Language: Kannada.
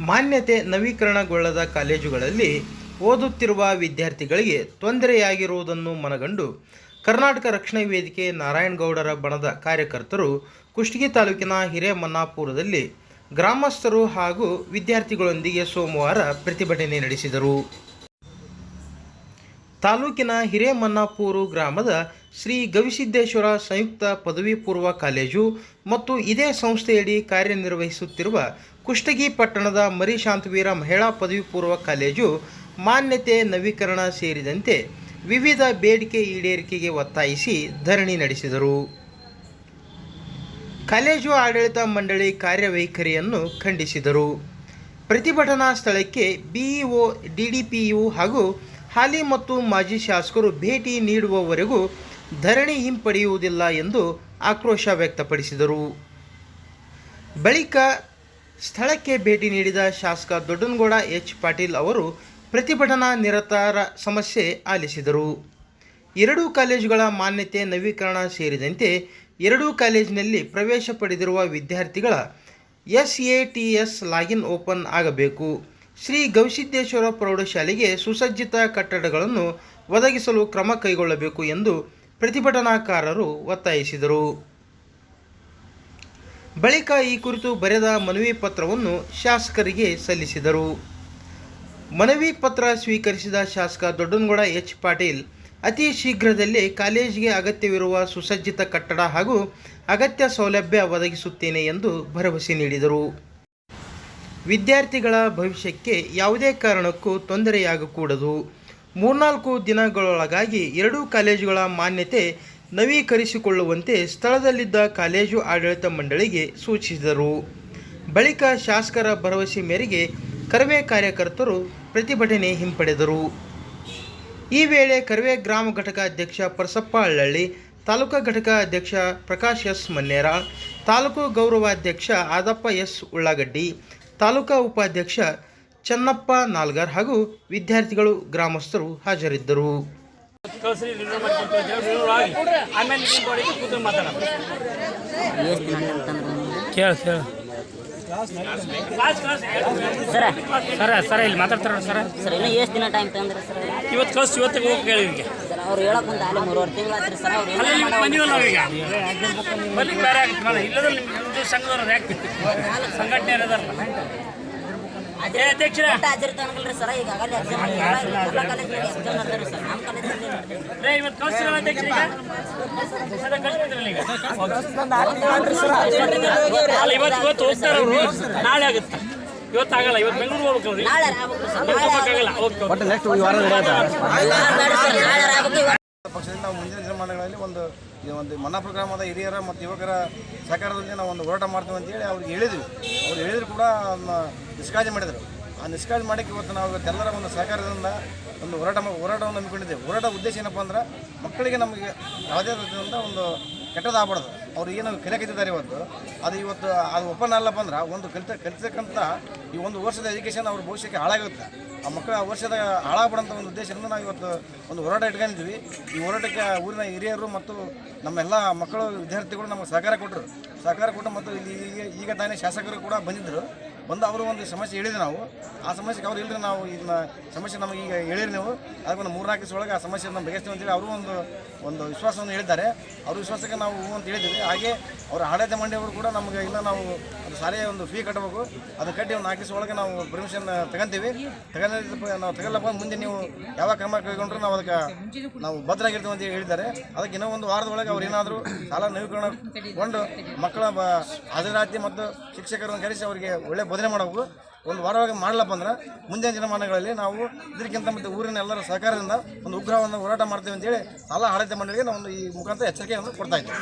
ಮಾನ್ಯತೆ ನವೀಕರಣಗೊಳ್ಳದ ಕಾಲೇಜುಗಳಲ್ಲಿ ಓದುತ್ತಿರುವ ವಿದ್ಯಾರ್ಥಿಗಳಿಗೆ ತೊಂದರೆಯಾಗಿರುವುದನ್ನು ಮನಗಂಡು ಕರ್ನಾಟಕ ರಕ್ಷಣಾ ವೇದಿಕೆ ನಾರಾಯಣಗೌಡರ ಬಣದ ಕಾರ್ಯಕರ್ತರು ಕುಷ್ಟಗಿ ತಾಲೂಕಿನ ಹಿರೇಮನ್ನಾಪುರದಲ್ಲಿ ಗ್ರಾಮಸ್ಥರು ಹಾಗೂ ವಿದ್ಯಾರ್ಥಿಗಳೊಂದಿಗೆ ಸೋಮವಾರ ಪ್ರತಿಭಟನೆ ನಡೆಸಿದರು. ತಾಲೂಕಿನ ಹಿರೇಮನ್ನಾಪೂರು ಗ್ರಾಮದ ಶ್ರೀ ಗವಿಸಿದ್ದೇಶ್ವರ ಸಂಯುಕ್ತ ಪದವಿ ಪೂರ್ವ ಕಾಲೇಜು ಮತ್ತು ಇದೇ ಸಂಸ್ಥೆಯಡಿ ಕಾರ್ಯನಿರ್ವಹಿಸುತ್ತಿರುವ ಕುಷ್ಟಗಿ ಪಟ್ಟಣದ ಮರಿಶಾಂತವೀರ ಮಹಿಳಾ ಪದವಿ ಪೂರ್ವ ಕಾಲೇಜು ಮಾನ್ಯತೆ ನವೀಕರಣ ಸೇರಿದಂತೆ ವಿವಿಧ ಬೇಡಿಕೆ ಈಡೇರಿಕೆಗೆ ಒತ್ತಾಯಿಸಿ ಧರಣಿ ನಡೆಸಿದರು. ಕಾಲೇಜು ಆಡಳಿತ ಮಂಡಳಿ ಕಾರ್ಯವೈಖರಿಯನ್ನು ಖಂಡಿಸಿದರು. ಪ್ರತಿಭಟನಾ ಸ್ಥಳಕ್ಕೆ ಬಿಇಒ, ಡಿಡಿಪಿಯು ಹಾಗೂ ಹಾಲಿ ಮತ್ತು ಮಾಜಿ ಶಾಸಕರು ಭೇಟಿ ನೀಡುವವರೆಗೂ ಧರಣಿ ಹಿಂಪಡೆಯುವುದಿಲ್ಲ ಎಂದು ಆಕ್ರೋಶ ವ್ಯಕ್ತಪಡಿಸಿದರು. ಬಳಿಕ ಸ್ಥಳಕ್ಕೆ ಭೇಟಿ ನೀಡಿದ ಶಾಸಕ ದೊಡ್ಡನಗೌಡ ಎಚ್. ಪಾಟೀಲ್ ಅವರು ಪ್ರತಿಭಟನಾ ನಿರತರ ಸಮಸ್ಯೆ ಆಲಿಸಿದರು. ಎರಡೂ ಕಾಲೇಜುಗಳ ಮಾನ್ಯತೆ ನವೀಕರಣ ಸೇರಿದಂತೆ ಎರಡೂ ಕಾಲೇಜಿನಲ್ಲಿ ಪ್ರವೇಶ ಪಡೆದಿರುವ ವಿದ್ಯಾರ್ಥಿಗಳ S A T S login open ಆಗಬೇಕು. ಶ್ರೀ ಗವಿಸಿದ್ದೇಶ್ವರ ಪ್ರೌಢಶಾಲೆಗೆ ಸುಸಜ್ಜಿತ ಕಟ್ಟಡಗಳನ್ನು ಒದಗಿಸಲು ಕ್ರಮ ಕೈಗೊಳ್ಳಬೇಕು ಎಂದು ಪ್ರತಿಭಟನಾಕಾರರು ಒತ್ತಾಯಿಸಿದರು. ಬಳಿಕ ಈ ಕುರಿತು ಬರೆದ ಮನವಿ ಪತ್ರವನ್ನು ಶಾಸಕರಿಗೆ ಸಲ್ಲಿಸಿದರು. ಮನವಿ ಪತ್ರ ಸ್ವೀಕರಿಸಿದ ಶಾಸಕ ದೊಡ್ಡನಗೌಡ ಎಚ್. ಪಾಟೀಲ್, ಅತಿ ಶೀಘ್ರದಲ್ಲೇ ಕಾಲೇಜಿಗೆ ಅಗತ್ಯವಿರುವ ಸುಸಜ್ಜಿತ ಕಟ್ಟಡ ಹಾಗೂ ಅಗತ್ಯ ಸೌಲಭ್ಯ ಒದಗಿಸುತ್ತೇನೆ ಎಂದು ಭರವಸೆ ನೀಡಿದರು. ವಿದ್ಯಾರ್ಥಿಗಳ ಭವಿಷ್ಯಕ್ಕೆ ಯಾವುದೇ ಕಾರಣಕ್ಕೂ ತೊಂದರೆಯಾಗಕೂಡದು. ಮೂರ್ನಾಲ್ಕು ದಿನಗಳೊಳಗಾಗಿ ಎರಡೂ ಕಾಲೇಜುಗಳ ಮಾನ್ಯತೆ ನವೀಕರಿಸಿಕೊಳ್ಳುವಂತೆ ಸ್ಥಳದಲ್ಲಿದ್ದ ಕಾಲೇಜು ಆಡಳಿತ ಮಂಡಳಿಗೆ ಸೂಚಿಸಿದರು. ಬಳಿಕ ಶಾಸಕರ ಭರವಸೆ ಮೇರೆಗೆ ಕರವೇ ಕಾರ್ಯಕರ್ತರು ಪ್ರತಿಭಟನೆ ಹಿಂಪಡೆದರು. ಈ ವೇಳೆ ಕರವೇ ಗ್ರಾಮ ಘಟಕ ಅಧ್ಯಕ್ಷ ಪರಸಪ್ಪ ಹಳ್ಳಳ್ಳಿ, ತಾಲೂಕಾ ಘಟಕ ಅಧ್ಯಕ್ಷ ಪ್ರಕಾಶ್ ಎಸ್ ಮನ್ನೇರ, ತಾಲೂಕು ಗೌರವಾಧ್ಯಕ್ಷ ಆದಪ್ಪ ಎಸ್ ಉಳ್ಳಾಗಡ್ಡಿ, ತಾಲೂಕಾ ಉಪಾಧ್ಯಕ್ಷ ಚನ್ನಪ್ಪ ನಾಲ್ಗರ್ ಹಾಗೂ ವಿದ್ಯಾರ್ಥಿಗಳು ಗ್ರಾಮಸ್ಥರು ಹಾಜರಿದ್ದರು. ಸರ. ಸರ ಸರ ಇಲ್ಲಿ ಮಾತಾಡ್ತಾರ ಸರ. ಸರ್ ಇನ್ನೂ ಎಷ್ಟು ದಿನ ಟೈಮ್ ತಂದ್ರೆ ಸರ್? ಇವತ್ತು ಕಳ್ಸಿ ಇವತ್ತಿಗೆ ಹೋಗಿ ಕೇಳಿ ಈಗ ಸರ್ ಅವ್ರು ಹೇಳಕ್ ಒಂದು ಅಲ್ಲಿ ಮೂರುವರೆ ತಿಂಗಳು ಆತ್ರಿ ಸರ್ ಅವ್ರು ಅಲ್ಲ ಏನ್ ಇಲ್ಲಿ ಬಂದಿವಲ್ಲ ನಾವೀಗ? ಬರ್ಲಿಕ್ಕೆ ಬೇರೆ ಆಗುತ್ತೆ ಇಲ್ಲದ್ರೆ ನಿಮ್ಮ ನಿಮ್ಮದು ಸಂಘದವ್ರು ಯಾಕೆ ಸಂಘಟನೆ ಇರೋದಲ್ಲ. ಅದೇ ಅಧ್ಯಕ್ಷರೇ. ಹಾಜರಿ ತಗೊಂಡ್ರಿ ಸರ್ ಈಗ ಆಗಲ್ಲ ಎಕ್ಸಾಮ್ ಎಲ್ಲ ಕಾಲೇಜ್ನಾಗ ಎಕ್ಸಾಮ್ ನಡೆದ್ರಿ ಸರ್? ನಮ್ಮ ಕಾಲೇಜಲ್ಲಿ ರೇ ಇವತ್ತು ಕಳ್ಸಿರಲ್ಲ ಅಧ್ಯಕ್ಷರೀಗ ಸದಾ ಕಳ್ಸ್ಬಿಟ್ರಲ್ಲ ಈಗ? ಅಲ್ಲ ಇವತ್ತು ಇವತ್ತು ಹೋಗ್ತಾರೆ ಅವರು. ನಾಳೆ ಆಗುತ್ತೆ. ಇವತ್ತು ಆಗಲ್ಲ ಇವತ್ತು ಬೆಂಗಳೂರು ಹೋಗ್ಬೇಕಲ್ರಿ ನಾಳೆ ನಾಳೆ ಪಕ್ಷದಿಂದ ನಾವು ಮುಂದಿನ ದಿನಮಾನಗಳಲ್ಲಿ ಒಂದು ಈ ಒಂದು ಮನ್ನಾಪುರ ಗ್ರಾಮದ ಹಿರಿಯರ ಮತ್ತು ಯುವಕರ ಸಹಕಾರದಲ್ಲಿ ನಾವು ಒಂದು ಹೋರಾಟ ಮಾಡ್ತೀವಿ ಅಂತೇಳಿ ಅವ್ರಿಗೆ ಹೇಳಿದ್ವಿ. ಅವ್ರು ಹೇಳಿದ್ರು ಕೂಡ ನಿಷ್ಕಾಳಜಿ ಮಾಡಿದರು. ಆ ನಿಷ್ಕಾಳಜಿ ಮಾಡೋಕ್ಕೆ ಇವತ್ತು ನಾವು ಇವತ್ತೆಲ್ಲರ ಒಂದು ಸಹಕಾರದಿಂದ ಒಂದು ಹೋರಾಟ ಹೋರಾಟವನ್ನು ಹಮ್ಮಿಕೊಂಡಿದ್ದೇವೆ. ಹೋರಾಟ ಉದ್ದೇಶ ಏನಪ್ಪ ಅಂದ್ರೆ ಮಕ್ಕಳಿಗೆ ನಮಗೆ ಯಾವುದೇ ರೀತಿಯಿಂದ ಒಂದು ಕೆಟ್ಟದಾಗಬಾರ್ದು. ಅವ್ರು ಏನು ಕಲಿಯಾಕಿದ್ದಾರೆ ಇವತ್ತು. ಅದು ಇವತ್ತು, ಅದು ಓಪನ್ ಅಲ್ಲಪ್ಪ ಅಂದ್ರೆ ಒಂದು ಕಲಿತ, ಕಲಿತಕ್ಕಂಥ ಈ ಒಂದು ವರ್ಷದ ಎಜುಕೇಷನ್ ಅವ್ರ ಭವಿಷ್ಯಕ್ಕೆ ಹಾಳಾಗುತ್ತೆ. ಆ ಮಕ್ಕಳ ಆ ವರ್ಷದ ಹಾಳಾಗ್ಬಿಡೋಂಥ ಒಂದು ಉದ್ದೇಶದಿಂದ ನಾವು ಇವತ್ತು ಒಂದು ಹೋರಾಟ ಇಟ್ಕೊಂಡಿದ್ವಿ ಈ ಹೋರಾಟಕ್ಕೆ ಊರಿನ ಹಿರಿಯರು ಮತ್ತು ನಮ್ಮೆಲ್ಲ ಮಕ್ಕಳು, ವಿದ್ಯಾರ್ಥಿಗಳು ನಮಗೆ ಸಹಕಾರ ಕೊಟ್ಟರು. ಸಹಕಾರ ಕೊಟ್ಟು ಮತ್ತು ಇಲ್ಲಿ ಈಗ ತಾನೇ ಶಾಸಕರು ಕೂಡ ಬಂದಿದ್ದರು. ಬಂದು ಅವರು ಒಂದು ಸಮಸ್ಯೆ ಹೇಳಿದ್ರು ನಾವು. ಆ ಸಮಸ್ಯೆಗೆ ಅವ್ರು ಇಲ್ಲರಿ ನಾವು ಇದನ್ನ ಸಮಸ್ಯೆ ನಮಗೆ ಈಗ ಹೇಳಿರಿ ನೀವು. ಅದಕ್ಕೆ ಒಂದು ಮೂರ್ನಾಲ್ಕು ದಿವಸ ಒಳಗೆ ಆ ಸಮಸ್ಯೆ ನಮ್ಮ ಬಗೆಹರಿಸ್ತೀವಿ ಅಂತೇಳಿ ಅವರು ಒಂದು ಒಂದು ವಿಶ್ವಾಸವನ್ನು ಹೇಳಿದ್ದಾರೆ. ಅವ್ರ ವಿಶ್ವಾಸಕ್ಕೆ ನಾವು ಹೂವು ಅಂತ ಹೇಳಿದ್ದೀವಿ. ಹಾಗೆ ಅವರ ಆಡಳಿತ ಮಂಡಳಿಯವರು ಕೂಡ ನಮಗೆ ಇಲ್ಲ ನಾವು ಅದು ಶಾಲೆಯ ಒಂದು ಫೀ ಕಟ್ಟಬೇಕು ಅದು ಕಟ್ಟಿ ಒಂದು ನಾಲ್ಕು ಒಳಗೆ ನಾವು ಪರ್ಮಿಷನ್ ತಗೊಂತೀವಿ. ತಗೊಂಡ ನಾವು ತಗೊಳ್ಳಪ್ಪ ಮುಂದೆ ನೀವು ಯಾವ ಕ್ರಮ ಕೈಗೊಂಡ್ರು ನಾವು ಅದಕ್ಕೆ ನಾವು ಭದ್ರಾಗಿರ್ತೀವಿ ಅಂತ ಹೇಳಿದ್ದಾರೆ. ಅದಕ್ಕೆ ಇನ್ನೂ ಒಂದು ವಾರದ ಒಳಗೆ ಅವ್ರು ಏನಾದರೂ ಸಾಲ ನವೀಕರಣಗೊಂಡು ಮಕ್ಕಳ ಬ ಹಾಜರಾತಿ ಮತ್ತು ಶಿಕ್ಷಕರನ್ನು ಕರೆಸಿ ಅವರಿಗೆ ಒಳ್ಳೆ ಬೋಧನೆ ಮಾಡಬೇಕು. ಒಂದು ವಾರವಾಗಿ ಮಾಡಲಪ್ಪ ಅಂದ್ರೆ ಮುಂದಿನ ದಿನಮಾನಗಳಲ್ಲಿ ನಾವು ಇದಕ್ಕಿಂತ ಮತ್ತು ಊರಿನ ಎಲ್ಲರ ಸಹಕಾರದಿಂದ ಒಂದು ಉಗ್ರಹವನ್ನು ಹೋರಾಟ ಮಾಡ್ತೇವೆ ಅಂತೇಳಿ ಸಾಲ ಆಡಳಿತ ಮಂಡಳಿಗೆ ನಾವು ಒಂದು ಈ ಮುಖಾಂತರ ಎಚ್ಚರಿಕೆಯನ್ನು ಕೊಡ್ತಾ ಇದ್ದೀವಿ.